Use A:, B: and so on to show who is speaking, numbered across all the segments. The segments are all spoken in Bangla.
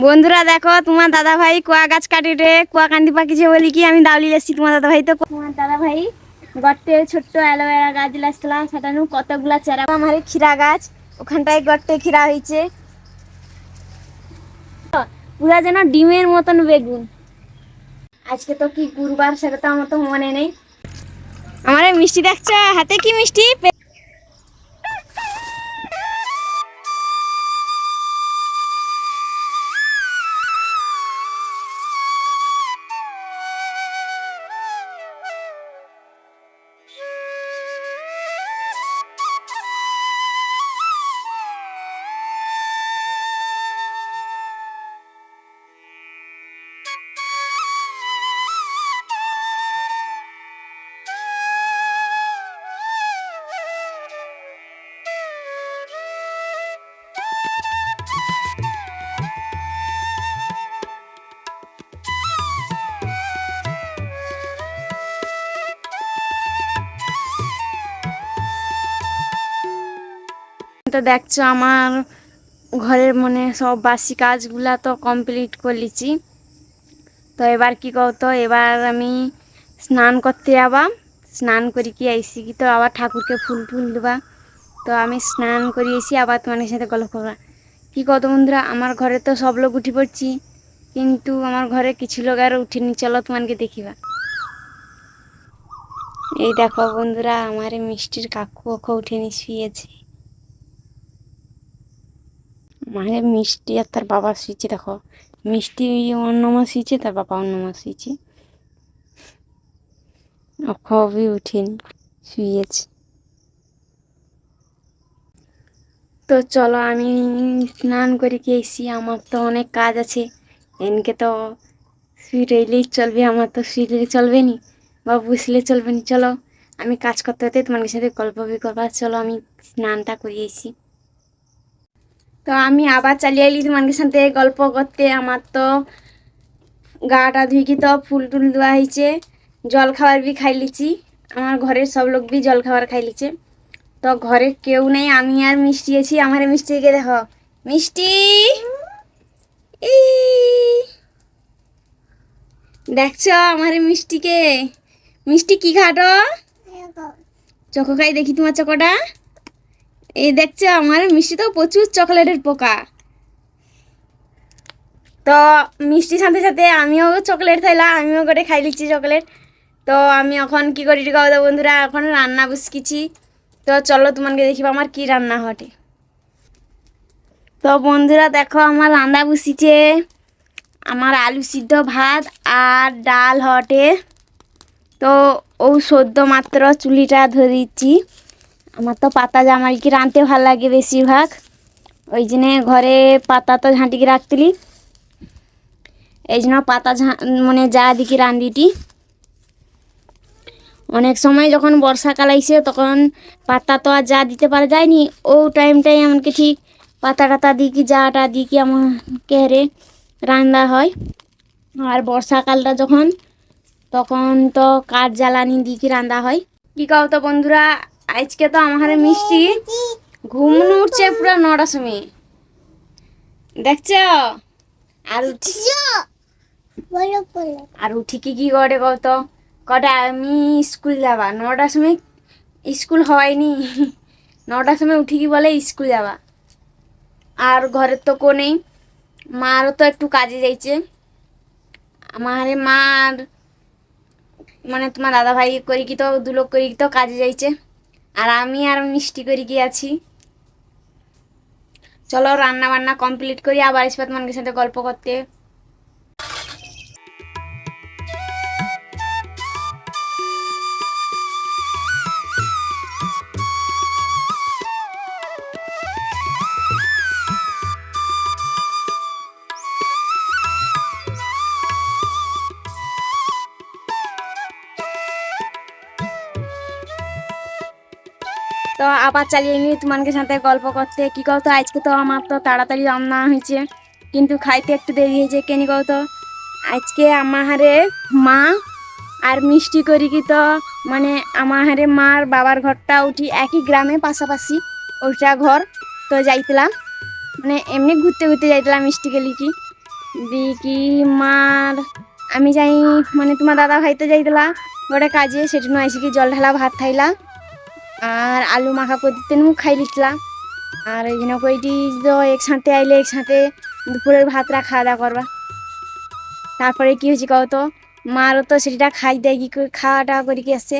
A: বন্ধুরা দেখো তোমার দাদা ভাই কুয়া গাছ কাটিতে কুয়া কান্দি পাকিছে বলি কি আমি দাউলি লেসছি তোমার দাদা ভাই তো তোমার দাদা ভাই গর্তে ছোট্ট অ্যালোভেরা গাছ লাসছিলাম সেটা কতগুলা চারা আমার ক্ষীরা গাছ ওখানটায় গর্তে ক্ষীরা হয়েছে পুরা যেন ডিমের মতন বেগুন। আজকে তো কি গুরুবার সেটা তো আমার তো মনে নেই। আমার মিষ্টি দেখছ? হাতে কি মিষ্টি? তো দেখছ আমার ঘরের মনে সব বাসি কাজগুলা তো কমপ্লিট করলিছি তো এবার কি তো, এবার আমি স্নান করতে যাবা। স্নান করি কি, আইসি কি তো আবার ঠাকুরকে ফুল টুল দেবা। তো আমি স্নান করি এসি আবার তোমাদের সাথে গল্প করবা। কি কত বন্ধুরা, আমার ঘরে তো সব লোক উঠি পড়ছি, কিন্তু আমার ঘরে কিছু লোক আর উঠিনি। চলো তোমাকে দেখিবা। এই দেখো বন্ধুরা, আমার মিষ্টির কাকু ওখো উঠেনি, শুয়েছে। মানে মিষ্টি আর তার বাবা শুয়েছে দেখো। মিষ্টি অন্য মাস শুয়েছে তার বাবা অন্য মাস শুয়েছে অখবই উঠেনি? শুয়েছে। তো চলো, আমি স্নান করে এসি আমার তো অনেক কাজ আছে। এনকে তো শুয়ে রইলেই চলবে, আমার তো শুয়ে রইলে চলবে নি, বা বুঝলে চলবে নি। চলো, আমি কাজ করতে হতে তোমার সাথে গল্প করবা। চলো, আমি স্নানটা করিয়েছি তো আমি আবার চালিয়ে এলি তোমাদের সাথে গল্প করতে। আমার তো গাটা ধুইকি তো ফুল টুল দেওয়া হয়েছে জল খাবার বি খাই লিছি আমার ঘরের সব লোক বি জল খাবার খাই লিছে তো ঘরে কেউ নেই আমি আর মিষ্টি আছি। আমার মিষ্টিকে দেখো? মিষ্টি! দেখছ আমার মিষ্টিকে? মিষ্টি কি খাটো? চকো খাই দেখি তোমার চকোটা। এই দেখছে, আমার মিষ্টি তো প্রচুর চকলেটের পোকা। তো মিষ্টির সাথে সাথে আমিও চকলেট খাইলাম, আমিও করে খাই লিচ্ছি চকলেট। তো আমি এখন কি করি গাও বন্ধুরা, এখন রান্না বসকিছি তো চলো তোমাকে দেখিব আমার কি রান্না ঘটে। তো বন্ধুরা, দেখো আমার রান্না বসিছে আমার আলু সিদ্ধ ভাত আর ডাল হটে। তো ও সদ্য মাত্র চুলিটা ধরিছি আমার তো পাতা জামাই কি রাঁধতে ভালো লাগে বেশিরভাগ। ওই জন্যে ঘরে পাতা তো ঝাঁটিকে রাখতিলি। এই জন্য পাতা মানে যা দিকে রাঁধিটি অনেক সময় যখন বর্ষাকাল আইসে তখন পাতা তো আর যা দিতে পারা যায়নি, ও টাইমটাই এমনকি ঠিক পাতা টাতা দিই কি যাটা দিই কি আমাকে রে রান্না হয়। আর বর্ষাকালটা যখন, তখন তো কাঠ জ্বালানি দিয়ে কি রান্না হয়। কি কাও তো বন্ধুরা আজকে তো আমার মিষ্টি। ঘুমনো উঠছে পুরো নটার সময়। দেখছ? আর উঠি আর উঠি কি কি করে কত কটা আমি স্কুল যাবা? নটার সময় স্কুল হয়নি। নটার সময় উঠি কি বলে? স্কুল যাবা। আর ঘরের তো কো নেই। মারও তো একটু কাজে যাইছে। আমার মার মানে তোমার দাদা ভাই করি কি তো দু লোক করি কি তো, কাজে যাইছে। আর আমি আর মিষ্টি করে আছি চলো রান্না বান্না কমপ্লিট করি, আবার ইস্পাত মানকের সাথে গল্প করতে। তো আবার চালিয়ে নিয়ে তোমাকে সাথে গল্প করতে। কি কতো আজকে তো আমার তো তাড়াতাড়ি রান্না হয়েছে, কিন্তু খাইতে একটু দেরি হয়েছে, কেনি কতো আজকে আমারে মা আর মিষ্টি করি কি তো মানে আমারে মার বাবার ঘরটা উঠি একই গ্রামে পাশাপাশি, ওইটা ঘর, তো যাইছিলাম মানে এমনি ঘুরতে ঘুরতে যাইছিলাম মিষ্টিকে লিখি বিকি মার, আমি যাই মানে তোমার দাদা ভাইতে যাইতলা, গোটে কাজে সেটু আইসিকি জল ঢালা ভাত খাইলা। আর আলু মাখা করে দিতে খাই লিখলা আর এই জন্য কইটি তো একসাথে আইলে একসাথে দুপুরের ভাতটা খাওয়া দাওয়া করবা। তারপরে কি হয়েছে কও তো, মারও তো সেটা খাই দেয়, কি করে খাওয়া দাওয়া করে কি আসছে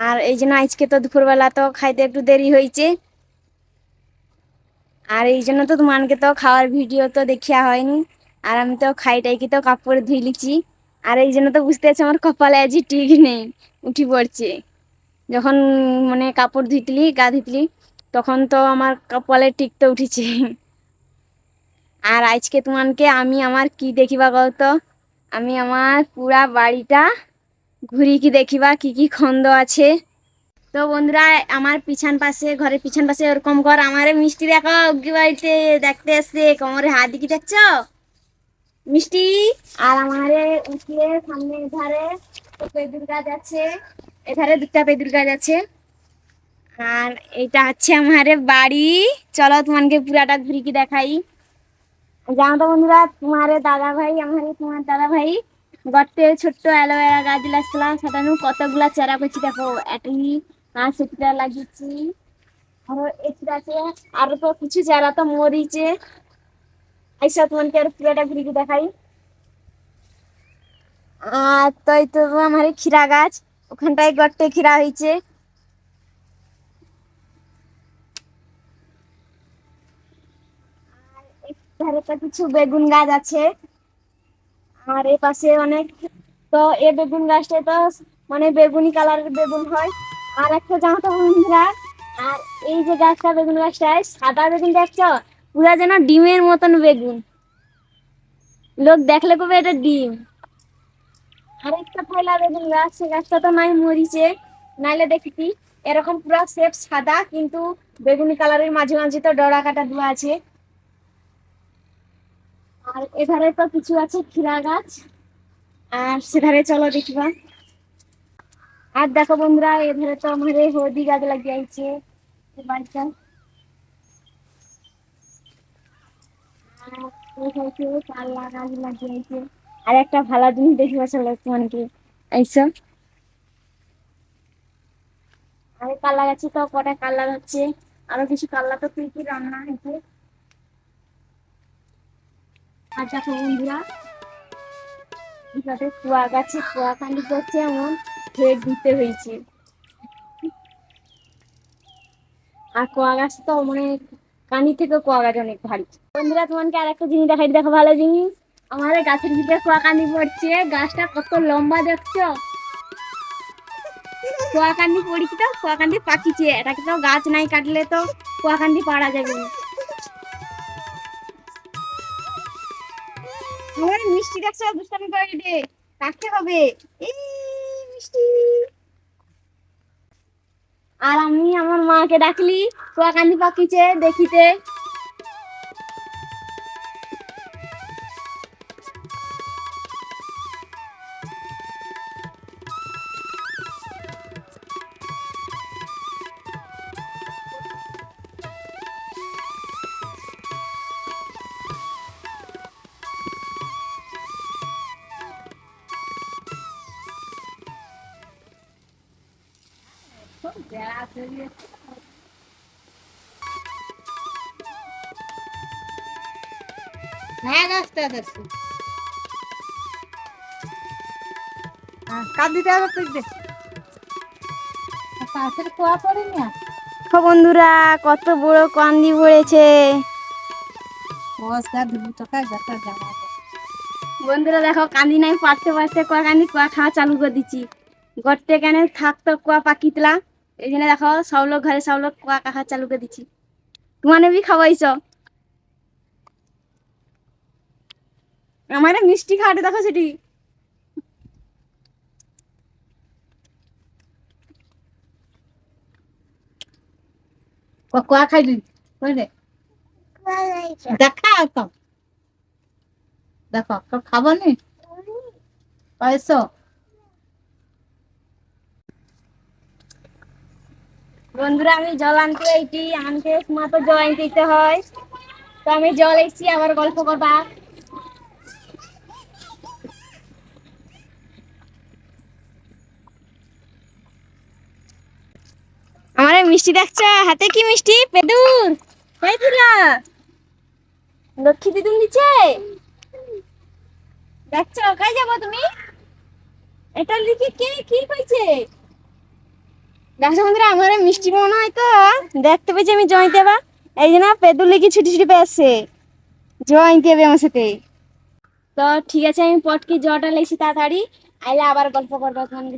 A: আর এই জন্য আজকে তো দুপুরবেলা তো খাইতে একটু দেরি হয়েছে। আর এই জন্য তো তোমাকে তো খাওয়ার ভিডিও তো দেখিয়া হয়নি। আর আমি তো খাইটাই কি তো কাপড় ধুই লিছি। আর এই জন্য তো বুঝতে পারছি আমার কপালে আজ ঠিক নেই, উঠি পড়ছে। যখন মানে কাপড় ধুইতলি, গা ধুইতলি, তখন তো আমার কপালে টিকতে উঠেছে। আর আজকে তোমাকে আমি আমার কি দেখিবা কও তো আমি আমার পুরা বাড়িটা ঘুরি কি দেখিবা, কি কি খন্দ আছে। তো বন্ধুরা, আমার পিছন পাশে, ঘরের পিছন পাশে ওরকম ঘর, আমারে মিষ্টি দেখো অগ্গি বাড়িতে দেখতে আসছে, কোমরে হাত দিকে দেখছ? মিষ্টি। আর আমারে উঠিয়ে সামনে ধারে পেদুর গাছ আছে এধারে দুটা পেদুর গাছ আছে। আর এটা হচ্ছে আমারে বাড়ি। চলো তোমাকে পুরাটা ঘুরি কি দেখাই জানো তো বন্ধুরা, তোমার দাদা ভাই আমার তোমার দাদা ভাই গর্তে ছোট্ট অ্যালোভেরা গাছ লাগছিলাম সেটানু কতগুলা চারা করছি দেখো। এটি আর সেটা লাগিয়েছি। আরও এটা আছে। আরও তো কিছু চারা তো মরিছে আইসা, তোমাকে আর পুরোটা ঘুরি ঘুরে দেখাই। আর তো এই তো আমার খিরা গাছ। ওখানটায় গর্তে খিরা হয়েছে। এধারে কিছু বেগুন গাছ আছে। আর এ পাশে অনেক তো এ বেগুন গাছটা তো মানে বেগুনি কালারের বেগুন হয়। আর একটা জানো তো বন্ধুরা, আর এই যে গাছটা বেগুন গাছটায় সাদা বেগুন দেখছ? পুরা যেন ডিমের মতন বেগুন। লোক দেখলে কবে এটা ডিম? আরেকটা ফয়লা বেগুন গাছ সে গাছটা তো নাই মরিছে নাইলে দেখি এরকম পুরো শেপ সাদা, কিন্তু বেগুনি কালারের মাঝে মাঝে তো ডরা কাটা দেওয়া আছে। আর এধারে তো কিছু আছে খিরা গাছ। আর সেধারে চলো দেখবা। আর দেখো বন্ধুরা, এধারে তো এই হলদি গাছ লাগিয়েছে বাড়িটা। আর গাছ লাগিয়েছে আর একটা ভালো জিনিস দেখবা চলো তোমাকে এইসব আর কাল্লা গাছে তো, কটা কাল্লা হচ্ছে। আরও কিছু কাল্লা তো কি কি রান্না হয়েছে। আর দেখো বন্ধুরা এটাতে কুয়া গাছে কুয়া কান্দি করছে, এমন ফের দিতে হয়েছে। আর কুয়া গাছ তো মানে কানি থেকে কুয়া গাছ অনেক ভারী। বন্ধুরা, তোমাকে আর একটা জিনিস দেখাই, দেখো ভালো জিনিস। আমার গাছের ভিতরে কুয়া কান্দি পড়ছে। গাছটা কত লম্বা দেখছ? কুয়াকান্দি পড়িছি তো, কুয়াকান্দি পাকিছে। এটাকে তো গাছ নাই কাটলে তো কুয়াকান্দি পাড়া যাবে না। আমার মিষ্টি দেখছ, দুষ্টামি করে রে কাকে হবে। এই মিষ্টি। আর আমি, আমার মাকে ডাকলি, কুয়াকান্দি পাকিছে দেখিতে।
B: হ্যাঁ যাচ্ছে তুই পাশের কুয়া পড়েনি আর?
A: বন্ধুরা কত বড় কান্দি পড়েছে। বন্ধুরা দেখো কান্দি নাই পারতে পারতে কুয়া কান্দি কুয়া খাওয়া চালু করে দিচ্ছি। গড়তে কেন থাকতো কুয়া পাকিতলা। জন্য দেখো সব লোক ঘরে সব লোক কুয়া কাহা চালু করে দিচ্ছি তোমানে বি খাওয়াইছ আমার মিষ্টি খাওয়াটা দেখো সেটি
B: কুয়া খাইলি দেখা তো দেখো খাব নি
A: বন্ধুরা, আমি জল আনতে এইটি আমাকে তো জল আনতে দিতে হয়। তো আমি জল এসেছি, আবার গল্প করবা। আমার মিষ্টি দেখছ? হাতে কি মিষ্টি? পেদুর লক্ষ্মী দিদুন দিচ্ছে। দেখছ? কাজ যাব তুমি? এটা লিখে কে কি কইছে? বন্ধুরা, আমার মিষ্টি মনে হয় তো, দেখতে পেয়েছি আমি এই জন্য পেদুর লিখে ছুটি ছুটি আমার সাথে। তো ঠিক আছে, আমি পটকি তাড়াতাড়ি। আইলে আবার গল্প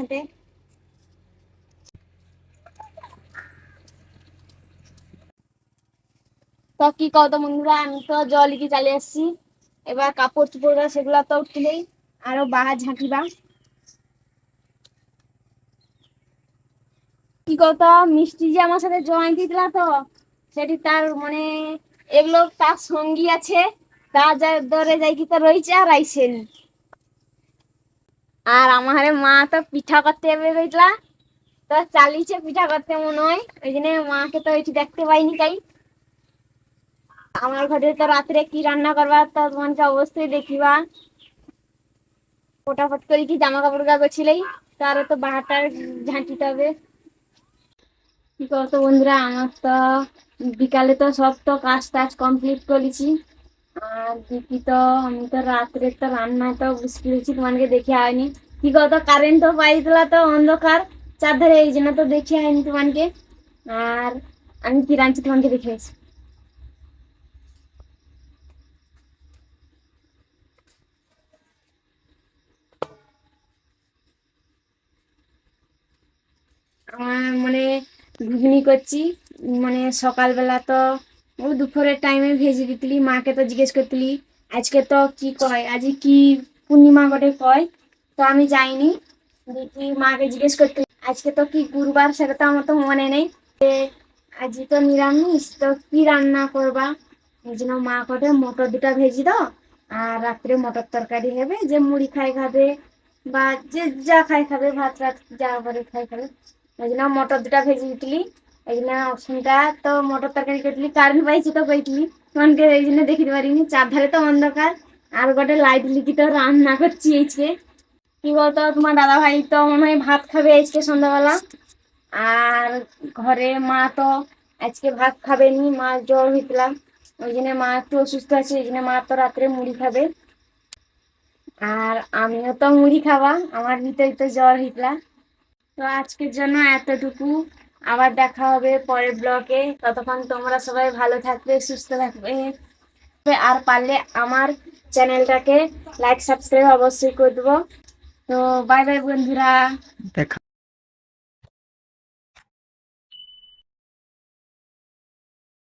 A: সাথে। তো কি কত বন্ধুরা, আমি তো জল চালিয়ে এসেছি এবার কাপড় চোপড় সেগুলো তো তুলেই আরও বাহার ঝাঁকিবা কি কত মিষ্টি যে আমার সাথে জয়েন দিলা তো, সেটি তার মানে এগুলো তার সঙ্গী আছে তার যা দরে যাই কি তো রয়েছে আর আইসেন। আর আমার মা তো পিঠা করতে যাবে রইলা, তো চালিয়েছে পিঠা করতে মনে হয়, ওই জন্য মাকে তো এটি দেখতে পাইনি তাই। আমার ঘরে তো রাত্রে কি রান্না করবা, তো তোমাকে অবশ্যই দেখিবা। ফটাফট করে কি জামা কাপড় গাগছিলেই তার তো বাহারটার ঝাঁটিতে হবে। কি বন্ধুরা, আমার তো বিকালে তো সব তো কাজ টাজ কমপ্লিট করেছি। আর দিদি তো, আমি তো রাত্রে তো রান্না তো বুঝতে পেরেছি তোমাকে দেখে হয়নি কি করতো কারেন্ট তো পাই দিলা তো, অন্ধকার। চারধারে এই জন্য তো দেখে হয়নি তোমাকে আর আমি কি রাঁধছি তোমাকে দেখে আমার মানে ঘুগনি করছি। মানে সকালবেলা তো ও দুপুরের টাইমে ভেজে দিতলি, মাকে তো জিজ্ঞেস করতলি, আজকে তো কি কয়? আজ কি পূর্ণিমা বটে কয়? তো আমি যাইনি। দেখি মাকে জিজ্ঞেস করতে আজকে তো কি গুরুবার? সেটা তো আমার তো মনে নেই। আজ তো নিরামিষ, তো কি রান্না করবা? এই জন্য মা কটে মটর দুটা ভেজি দাও, আর রাত্রে মটর তরকারি হবে, যে মুড়ি খাই খাবে, বা যে যা খাই খাবে, ভাত রাত যা করে খাই খাবে। ওই জন্য মটর দুটা ভেজে দিতলি এই জন্য তো মটর তরকারি করতলি কারেন্ট পাইছি তো কইতলি তোমাকে এই জন্য দেখিতে পারিনি চারধারে তো অন্ধকার আর গোটে লাইট লিখি তো রান্না করছি আজকে কি বলতো তোমার দাদা ভাই তো মনে হয় ভাত খাবে আজকে সন্ধ্যাবেলা আর ঘরে মা তো আজকে ভাত খাবে নি মা জ্বর হয়েছিলাম ওই জন্য মা একটু অসুস্থ আছে ওই জন্য মা তো রাত্রে মুড়ি খাবে আর আমিও তো মুড়ি খাওয়া আমার ভিতরে তো জ্বর হয়েছিলাম তো আজকের জন্য এতটুকু। আবার দেখা হবে পরের ব্লগে। ততক্ষণ তোমরা সবাই ভালো থাকবে, সুস্থ থাকবে। আর পারলে আমার চ্যানেলটাকে লাইক সাবস্ক্রাইব অবশ্যই করে দেবো। তো বাই বাই বন্ধুরা।
C: দেখা